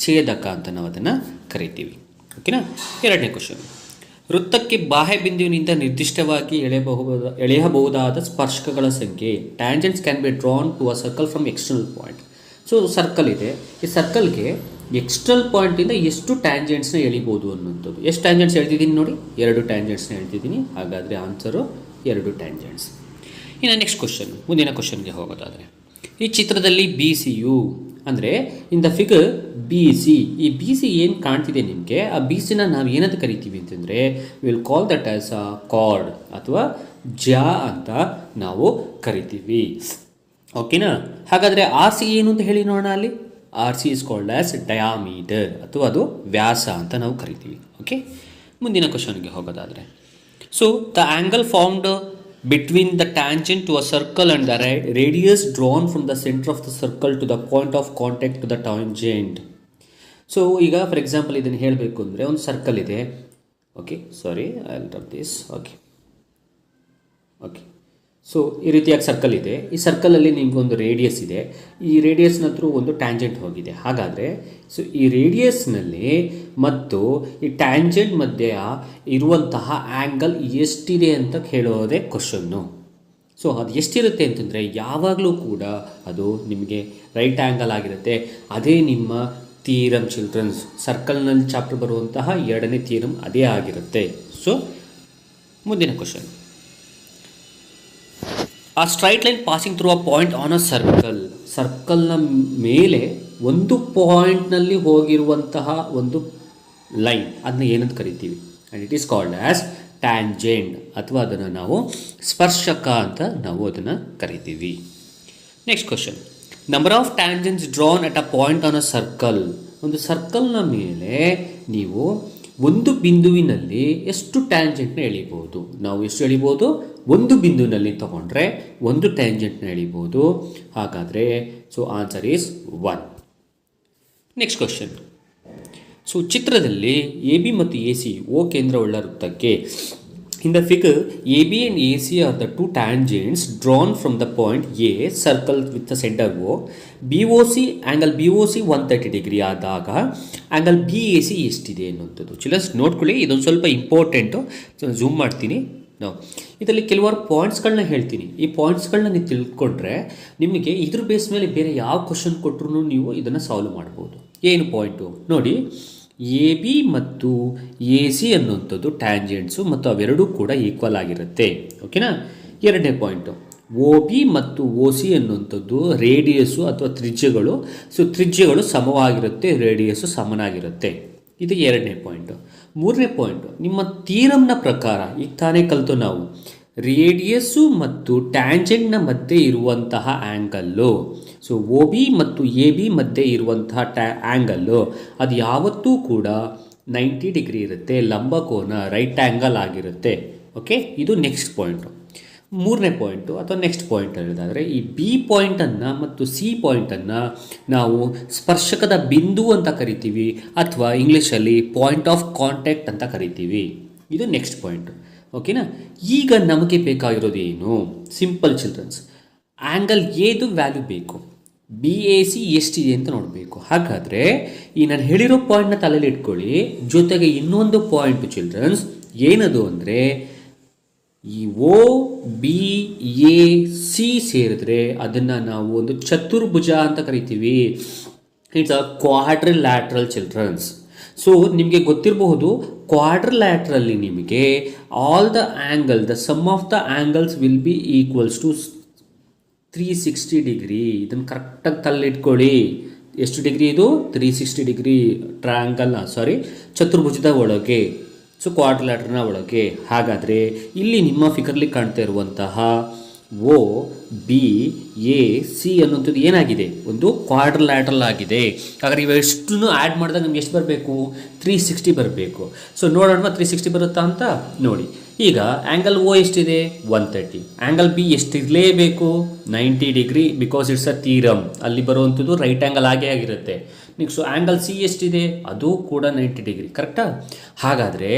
ಛೇದಕ ಅಂತ ನಾವು ಅದನ್ನು ಕರಿತೀವಿ. ಓಕೆನಾ ಎರಡನೇ ಕ್ವಶನ್ ವೃತ್ತಕ್ಕೆ ಬಾಹ್ಯ ಬಿಂದುವಿನಿಂದ ನಿರ್ದಿಷ್ಟವಾಗಿ ಎಳೆಯಬಹುದ, ಎಳೆಯಬಹುದಾದ ಸ್ಪರ್ಶಕಗಳ ಸಂಖ್ಯೆ tangents can be drawn to a circle from external point so circle ಇದೆ. ಈ ಸರ್ಕಲ್ಗೆ ಎಕ್ಸ್ಟರ್ನಲ್ ಪಾಯಿಂಟಿಂದ ಎಷ್ಟು ಟ್ಯಾಂಜೆಂಟ್ಸ್ನ ಎಳಿಬೋದು ಅನ್ನೋಂಥದ್ದು ಎಷ್ಟು ಟ್ಯಾಂಜೆಂಟ್ಸ್ ಹೇಳ್ತಿದ್ದೀನಿ ನೋಡಿ? ಎರಡು ಟ್ಯಾಂಜೆಂಟ್ಸ್ನ ಹೇಳ್ತಿದ್ದೀನಿ ಹಾಗಾದರೆ ಆನ್ಸರು ಎರಡು ಟ್ಯಾಂಜೆಂಟ್ಸ್ ಇನ್ನು ನೆಕ್ಸ್ಟ್ ಕ್ವಶನ್ ಮುಂದಿನ ಕ್ವಶನ್ಗೆ ಹೋಗೋದಾದರೆ. ಈ ಚಿತ್ರದಲ್ಲಿ ಬಿ ಸಿ ಯು ಅಂದರೆ in the figure B C ಈ ಬಿ ಸಿ ಏನು ಕಾಣ್ತಿದೆ ನಿಮಗೆ? ಆ ಬಿ ಸಿನ ನಾವು ಏನಂತ ಕರಿತೀವಿ ಅಂತಂದರೆ will call that as a chord ಅಥವಾ ಜ ಅಂತ ನಾವು ಕರಿತೀವಿ. ಓಕೆನಾ ಹಾಗಾದರೆ ಆರ್ ಸಿ ಏನು ಅಂತ ಹೇಳಿ ನೋಡೋಣ ಅಲ್ಲಿ? R C is called as diameter ಅಥವಾ ಅದು ವ್ಯಾಸ ಅಂತ ನಾವು ಕರಿತೀವಿ. ಓಕೆ ಮುಂದಿನ ಕ್ವಶನ್ಗೆ ಹೋಗೋದಾದರೆ. So the angle formed between the tangent to a circle and the radius drawn from the centre of the circle to the point of contact to the tangent so ಈಗ ಫಾರ್ ಎಕ್ಸಾಂಪಲ್ ಇದನ್ನು ಹೇಳಬೇಕು ಅಂದರೆ ಒಂದು ಸರ್ಕಲ್ ಇದೆ okay sorry I will this okay okay so ಈ ರೀತಿಯಾಗಿ ಸರ್ಕಲ್ ಇದೆ. ಈ ಸರ್ಕಲಲ್ಲಿ ನಿಮ್ಗೆ ಒಂದು ರೇಡಿಯಸ್ ಇದೆ. ಈ ರೇಡಿಯಸ್ನ ಹತ್ರ ಒಂದು ಟ್ಯಾಂಜೆಂಟ್ ಹೋಗಿದೆ. ಹಾಗಾದರೆ ಸೊ ಈ ರೇಡಿಯಸ್ನಲ್ಲಿ ಮತ್ತು ಈ ಟ್ಯಾಂಜೆಂಟ್ ಮಧ್ಯೆ ಇರುವಂತಹ ಆ್ಯಂಗಲ್ ಎಷ್ಟಿದೆ ಅಂತ ಕೇಳೋದೇ ಕ್ವಶನ್ನು ಸೊ ಅದು ಎಷ್ಟಿರುತ್ತೆ ಅಂತಂದರೆ, ಯಾವಾಗಲೂ ಕೂಡ ಅದು ನಿಮಗೆ ರೈಟ್ ಆ್ಯಂಗಲ್ ಆಗಿರುತ್ತೆ. ಅದೇ ನಿಮ್ಮ ತೀರಮ್ ಚಿಲ್ಡ್ರನ್ಸ್ ಸರ್ಕಲ್ನಲ್ಲಿ ಚಾಪ್ಟರ್ ಬರುವಂತಹ ಎರಡನೇ ತೀರಮ್ ಅದೇ ಆಗಿರುತ್ತೆ. ಸೊ ಮುಂದಿನ ಕ್ವಶನ್ ಆ straight line passing through a point on a circle ಸರ್ಕಲ್ನ ಮೇಲೆ ಒಂದು ಪಾಯಿಂಟ್ನಲ್ಲಿ ಹೋಗಿರುವಂತಹ ಒಂದು ಲೈನ್ ಅದನ್ನ ಏನಂತ ಕರಿತೀವಿ? And it is called as tangent ಅಥವಾ ಅದನ್ನು ನಾವು ಸ್ಪರ್ಶಕ ಅಂತ ನಾವು ಅದನ್ನು ಕರಿತೀವಿ. Next question number of tangents drawn at a point on a circle ಒಂದು ಸರ್ಕಲ್ನ ಮೇಲೆ ನೀವು ಒಂದು ಬಿಂದುವಿನಲ್ಲಿ ಎಷ್ಟು ಟ್ಯಾಂಜೆಂಟ್ನ ಎಳಿಬೋದು ನಾವು ಎಷ್ಟು ಎಳಿಬೋದು ಒಂದು ಬಿಂದುವಿನಲ್ಲಿ ತಗೊಂಡ್ರೆ ಒಂದು ಟ್ಯಾಂಜೆಂಟ್ನ ಎಳಿಬೋದು. ಹಾಗಾದರೆ so answer is one next question so ಚಿತ್ರದಲ್ಲಿ ಎ ಬಿ ಮತ್ತು ಎ ಸಿ ಓ ಕೇಂದ್ರವುಳ್ಳ ವೃತ್ತಕ್ಕೆ in the figure A B and A C are the two tangents drawn from the point A circle with the centre O B O C angle B O C one thirty degree ಆದಾಗ ಆ್ಯಂಗಲ್ ಬಿ ಎ ಸಿ ಎಷ್ಟಿದೆ ಅನ್ನುವಂಥದ್ದು. ಚಿಲಸ್ ನೋಡ್ಕೊಳ್ಳಿ ಇದೊಂದು ಸ್ವಲ್ಪ ಇಂಪಾರ್ಟೆಂಟು ಝೂಮ್ ಮಾಡ್ತೀನಿ. ನಾವು ಇದರಲ್ಲಿ ಕೆಲವಾರು ಪಾಯಿಂಟ್ಸ್ಗಳನ್ನ ಹೇಳ್ತೀನಿ. ಈ ಪಾಯಿಂಟ್ಸ್ಗಳನ್ನ ನೀವು ತಿಳ್ಕೊಂಡ್ರೆ ನಿಮಗೆ ಇದ್ರ ಬೇಸ್ ಮೇಲೆ ಬೇರೆ ಯಾವ ಕ್ವಶನ್ ಕೊಟ್ಟರು ನೀವು ಇದನ್ನು ಸಾಲ್ವ್ ಮಾಡ್ಬೋದು. ಏನು ಪಾಯಿಂಟು ನೋಡಿ ಎ ಬಿ ಮತ್ತು ಎ ಸಿ ಅನ್ನುವಂಥದ್ದು ಟ್ಯಾಂಜೆಂಟ್ಸು ಮತ್ತು ಅವೆರಡೂ ಕೂಡ ಈಕ್ವಲ್ ಆಗಿರುತ್ತೆ. ಓಕೆನಾ ಎರಡನೇ ಪಾಯಿಂಟು ಒ ಬಿ ಮತ್ತು ಒ ಸಿ ಅನ್ನುವಂಥದ್ದು ರೇಡಿಯಸ್ಸು ಅಥವಾ ತ್ರಿಜ್ಯಗಳು. So ತ್ರಿಜ್ಯಗಳು ಸಮವಾಗಿರುತ್ತೆ radius ಸಮನಾಗಿರುತ್ತೆ. ಇದು ಎರಡನೇ ಪಾಯಿಂಟು ಮೂರನೇ ಪಾಯಿಂಟು ನಿಮ್ಮ ತೀರಮ್ನ ಪ್ರಕಾರ, ಈಗ ತಾನೇ ಕಲಿತು ನಾವು ರೇಡಿಯಸ್ಸು ಮತ್ತು ಟ್ಯಾಂಜೆಂಟ್ನ ಮಧ್ಯೆ ಇರುವಂತಹ ಆ್ಯಂಗಲ್ಲು ಸೊ, ಒ ಬಿ ಮತ್ತು ಎ ಬಿ ಮಧ್ಯೆ ಇರುವಂತಹ ಟ್ಯಾ ಆ್ಯಂಗಲ್ಲು ಅದು ಯಾವತ್ತೂ ಕೂಡ ನೈಂಟಿ ಡಿಗ್ರಿ ಇರುತ್ತೆ ಲಂಬಕೋನ ರೈಟ್ ಆ್ಯಂಗಲ್ ಆಗಿರುತ್ತೆ. ಓಕೆ? ಇದು ನೆಕ್ಸ್ಟ್ ಪಾಯಿಂಟು. ಮೂರನೇ ಪಾಯಿಂಟು ಅಥವಾ ನೆಕ್ಸ್ಟ್ ಪಾಯಿಂಟ್ ಹೇಳೋದಾದರೆ, ಈ ಬಿ ಪಾಯಿಂಟನ್ನು ಮತ್ತು ಸಿ ಪಾಯಿಂಟನ್ನು ನಾವು ಸ್ಪರ್ಶಕದ ಬಿಂದು ಅಂತ ಕರಿತೀವಿ, ಅಥವಾ ಇಂಗ್ಲೀಷಲ್ಲಿ ಪಾಯಿಂಟ್ ಆಫ್ ಕಾಂಟ್ಯಾಕ್ಟ್ ಅಂತ ಕರಿತೀವಿ. ಇದು ನೆಕ್ಸ್ಟ್ ಪಾಯಿಂಟ್. ಓಕೆನಾ ಈಗ ನಮಗೆ ಬೇಕಾಗಿರೋದು ಏನು? ಸಿಂಪಲ್ ಚಿಲ್ಡ್ರನ್ಸ್ ಆ್ಯಂಗಲ್ ಏದು ವ್ಯಾಲ್ಯೂ ಬೇಕು? ಬಿ ಎ ಸಿ ಎಷ್ಟಿದೆ ಅಂತ ನೋಡಬೇಕು. ಹಾಗಾದರೆ, ಈ ನಾನು ಹೇಳಿರೋ ಪಾಯಿಂಟ್ನ ತಲೆಯಲ್ಲಿ ಇಟ್ಕೊಳ್ಳಿ. ಜೊತೆಗೆ ಇನ್ನೊಂದು ಪಾಯಿಂಟ್ ಚಿಲ್ಡ್ರನ್ಸ್ ಏನದು ಅಂದರೆ, ಈ ಓ ಬಿ ಎ ಸಿ ಸೇರಿದ್ರೆ ಅದನ್ನು ನಾವು ಒಂದು ಚತುರ್ಭುಜ ಅಂತ ಕರಿತೀವಿ. It's a quadrilateral childrens so ನಿಮಗೆ ಗೊತ್ತಿರಬಹುದು ಕ್ವಾಡ್ರಿಲ್ಯಾಟ್ರಲ್ಲಿ ನಿಮಗೆ all the angle the sum of the angles will be equals to three sixty degree ಇದನ್ನು ಕರೆಕ್ಟಾಗಿ ತಲ್ಲಿಟ್ಕೊಳ್ಳಿ ಎಷ್ಟು ಡಿಗ್ರಿ ಇದು? ತ್ರೀ ಸಿಕ್ಸ್ಟಿ ಡಿಗ್ರಿ ಟ್ರಾಂಗಲ್ನ ಸಾರಿ ಚತುರ್ಭುಜದ ಒಳಗೆ. ಸೊ ಕ್ವಾಡ್ರಲ್ಯಾಟ್ರನ ಒಳಗೆ. ಹಾಗಾದರೆ, ಇಲ್ಲಿ ನಿಮ್ಮ ಫಿಗರ್ಲಿ ಕಾಣ್ತಾ ಇರುವಂತಹ ಓ ಬಿ ಎ ಸಿ ಅನ್ನುವಂಥದ್ದು ಏನಾಗಿದೆ? ಒಂದು ಕ್ವಾಡ್ರಿಲ್ಯಾಟ್ರಲ್ ಆಗಿದೆ. ಹಾಗಾದ್ರೆ ಇವೆಷ್ಟನ್ನು ಆ್ಯಡ್ ಮಾಡಿದಾಗ ನಮ್ಗೆ ಎಷ್ಟು ಬರಬೇಕು? ತ್ರೀ ಸಿಕ್ಸ್ಟಿ ಬರಬೇಕು. ಸೊ ನೋಡೋಣ ತ್ರೀ ಸಿಕ್ಸ್ಟಿ ಬರುತ್ತಾ ಅಂತ ನೋಡಿ. ಈಗ ಆ್ಯಂಗಲ್ ಓ ಎಷ್ಟಿದೆ? One thirty angle B ಎಷ್ಟಿರಲೇಬೇಕು? Ninety degree because it's a theorem ಅಲ್ಲಿ ಬರುವಂಥದ್ದು ರೈಟ್ ಆ್ಯಂಗಲ್ ಆಗೇ ಆಗಿರುತ್ತೆ. ನೆಕ್ಸ್ಟ್ ಆ್ಯಂಗಲ್ ಸಿ ಎಷ್ಟಿದೆ? ಅದು ಕೂಡ ನೈಂಟಿ ಡಿಗ್ರಿ ಕರೆಕ್ಟಾ ಹಾಗಾದರೆ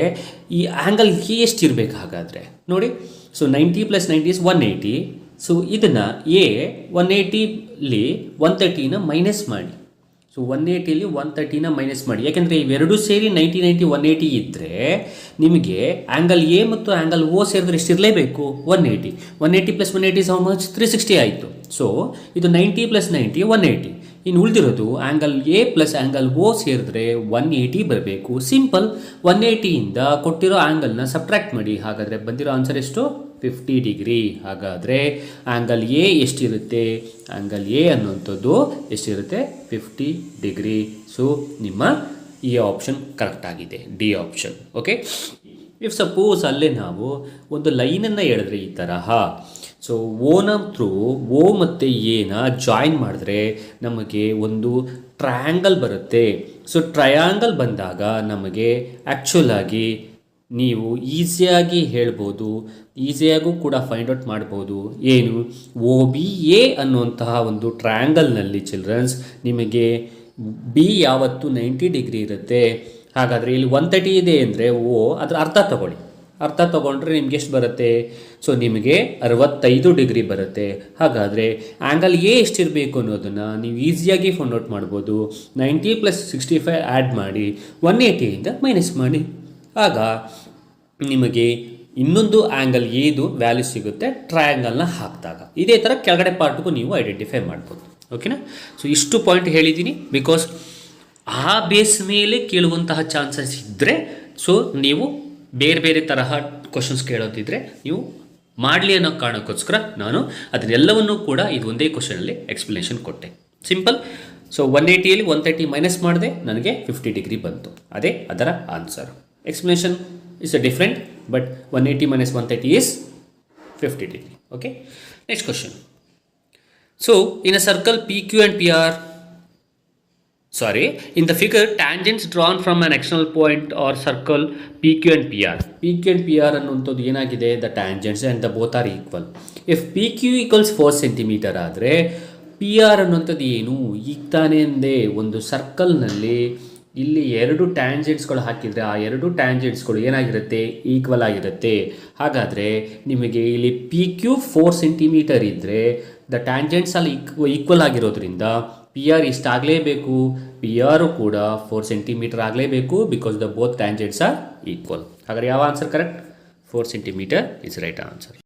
ಈ ಆ್ಯಂಗಲ್ ಎಷ್ಟಿರಬೇಕು ಹಾಗಾದರೆ? ನೋಡಿ. So ninety plus ninety is one eighty so ಇದನ್ನು ಎ ಒನ್ ಏಯ್ಟಿಲಿ ಒನ್ ತರ್ಟಿನ ಮೈನಸ್ ಮಾಡಿ. ಸೊ ಒನ್ ಏಯ್ಟಿಲಿ ಒನ್ ತರ್ಟಿನ ಮೈನಸ್ ಮಾಡಿ. ಯಾಕೆಂದರೆ ಇವೆರಡೂ ಸೇರಿ ನೈಂಟಿ ನೈಂಟಿ ಒನ್ ಏಯ್ಟಿ ಇದ್ದರೆ ನಿಮಗೆ ಆ್ಯಂಗಲ್ ಎ ಮತ್ತು ಆ್ಯಂಗಲ್ ಓ ಸೇರಿದ್ರೆ ಎಷ್ಟಿರಲೇಬೇಕು one eighty one eighty plus one eighty how much three sixty ಆಯಿತು. ಸೊ ಇದು ninety plus ninety one eighty ಇನ್ನು ಉಳಿದಿರೋದು angle A plus angle O ಸೇರಿದ್ರೆ ಒನ್ ಏಯ್ಟಿ ಬರಬೇಕು. ಸಿಂಪಲ್ ಒನ್ ಏಯ್ಟಿಯಿಂದ ಕೊಟ್ಟಿರೋ ಆ್ಯಂಗಲ್ನ ಸಬ್ಟ್ರ್ಯಾಕ್ಟ್ ಮಾಡಿ. ಹಾಗಾದರೆ ಬಂದಿರೋ ಆನ್ಸರ್ ಎಷ್ಟು? ಫಿಫ್ಟಿ ಡಿಗ್ರಿ ಹಾಗಾದರೆ ಆ್ಯಂಗಲ್ ಎ ಎಷ್ಟಿರುತ್ತೆ? ಆ್ಯಂಗಲ್ ಎ ಅನ್ನುವಂಥದ್ದು ಎಷ್ಟಿರುತ್ತೆ? ಫಿಫ್ಟಿ ಡಿಗ್ರಿ ಸೊ ನಿಮ್ಮ ಈ ಆಪ್ಷನ್ ಕರೆಕ್ಟ್ ಆಗಿದೆ. D option okay if suppose ಅಲ್ಲೇ ನಾವು ಒಂದು ಲೈನನ್ನು ಹೇಳಿದ್ರೆ ಈ ತರಹ. ಸೊ ಓನ ಥ್ರೂ ಓ ಮತ್ತು ಎನ ಜಾಯಿನ್ ಮಾಡಿದ್ರೆ ನಮಗೆ ಒಂದು ಟ್ರಯಾಂಗಲ್ ಬರುತ್ತೆ. ಸೊ ಟ್ರಯಾಂಗಲ್ ಬಂದಾಗ ನಮಗೆ ಆ್ಯಕ್ಚುಲ್ ಆಗಿ ನೀವು ಈಸಿಯಾಗಿ ಹೇಳ್ಬೋದು, ಈಸಿಯಾಗೂ ಕೂಡ ಫೈಂಡ್ ಔಟ್ ಮಾಡ್ಬೋದು. ಏನು? ಓ ಬಿ ಎ ಅನ್ನುವಂತಹ ಒಂದು ಟ್ರಯಾಂಗಲ್ನಲ್ಲಿ ಚಿಲ್ಡ್ರನ್ಸ್ ನಿಮಗೆ ಬಿ ಯಾವತ್ತು ನೈಂಟಿ ಡಿಗ್ರಿ ಇರುತ್ತೆ. ಹಾಗಾದರೆ ಇಲ್ಲಿ ಒನ್ ತರ್ಟಿ ಇದೆ ಅಂದರೆ ಓ, ಅದರ ಅರ್ಥ ತಗೊಳ್ಳಿ. ಅರ್ಥ ತಗೊಂಡ್ರೆ ನಿಮ್ಗೆ ಎಷ್ಟು ಬರುತ್ತೆ? ಸೊ ನಿಮಗೆ ಅರವತ್ತೈದು ಡಿಗ್ರಿ ಬರುತ್ತೆ. ಹಾಗಾದರೆ ಆ್ಯಂಗಲ್ ಎ ಎಷ್ಟಿರಬೇಕು ಅನ್ನೋದನ್ನು ನೀವು ಈಸಿಯಾಗಿ ಫೌಂಡ್ ಔಟ್ ಮಾಡ್ಬೋದು. Ninety plus sixty five add ಮಾಡಿ ಒನ್ ಏಯ್ಟಿಯಿಂದ ಮೈನಸ್ ಮಾಡಿ. ಆಗ ನಿಮಗೆ ಇನ್ನೊಂದು ಆ್ಯಂಗಲ್ ಏದು ವ್ಯಾಲ್ಯೂ ಸಿಗುತ್ತೆ? ಟ್ರಯಾಂಗಲ್ನ ಹಾಕಿದಾಗ. ಇದೇ ಥರ ಕೆಳಗಡೆ ಪಾರ್ಟ್ಗೂ ನೀವು ಐಡೆಂಟಿಫೈ ಮಾಡ್ಬೋದು. ಓಕೆನಾ ಸೊ ಇಷ್ಟು ಪಾಯಿಂಟ್ ಹೇಳಿದ್ದೀನಿ ಬಿಕಾಸ್ ಆ ಬೇಸ್ ಮೇಲೆ ಕೇಳುವಂತಹ ಚಾನ್ಸಸ್ ಇದ್ದರೆ ಸೊ ನೀವು ಬೇರೆ ಬೇರೆ ತರಹ ಕ್ವಶನ್ಸ್ ಕೇಳೋದಿದ್ರೆ ನೀವು ಮಾಡಲಿ ಅನ್ನೋ ಕಾರಣಕ್ಕೋಸ್ಕರ ನಾನು ಅದನ್ನೆಲ್ಲವನ್ನೂ ಕೂಡ ಇದು ಒಂದೇ ಕ್ವಶನಲ್ಲಿ ಎಕ್ಸ್ಪ್ಲನೇಷನ್ ಕೊಟ್ಟೆ. ಸಿಂಪಲ್ ಸೊ ಒನ್ ಏಯ್ಟಿಯಲ್ಲಿ ಒನ್ ತರ್ಟಿ ಮೈನಸ್ ಮಾಡಿದೆ, ನನಗೆ ಫಿಫ್ಟಿ ಡಿಗ್ರಿ ಬಂತು. ಅದೇ ಅದರ answer but one eighty minus one thirty is fifty degree okay next question so in a circle P Q and P R sorry, in the figure, tangents drawn from an external point or circle pq and pr pq and pr ಅನ್ನುವಂಥದ್ದು ಏನಾಗಿದೆ? Tangents and the both are equal if P Q equals four centimeter ಆದರೆ ಪಿ ಆರ್ ಅನ್ನುವಂಥದ್ದು ಏನು? ಈಗ ತಾನೇ ಇಲ್ಲಿ ಎರಡು ಟ್ಯಾಂಜೆಂಟ್ಸ್ಗಳು ಹಾಕಿದರೆ ಆ ಎರಡು ಟ್ಯಾಂಜೆಂಟ್ಸ್ಗಳು ಏನಾಗಿರುತ್ತೆ? ಈಕ್ವಲ್ ಆಗಿರುತ್ತೆ. ಹಾಗಾದರೆ ನಿಮಗೆ ಇಲ್ಲಿ ಪಿ ಕ್ಯೂ ಫೋರ್ ಸೆಂಟಿಮೀಟರ್ ಇದ್ದರೆ ದ ಟ್ಯಾಂಜೆಂಟ್ಸ್ ಅಲ್ಲಿ ಈಕ್ವಲ್ ಆಗಿರೋದ್ರಿಂದ ಪಿ ಆರ್ ಇಷ್ಟಾಗಲೇಬೇಕು ಪಿ ಆರು ಕೂಡ ಫೋರ್ ಸೆಂಟಿಮೀಟರ್ ಆಗಲೇಬೇಕು because the both tangents are equal ಹಾಗಾದ್ರೆ ಯಾವ answer correct four centimeter is right answer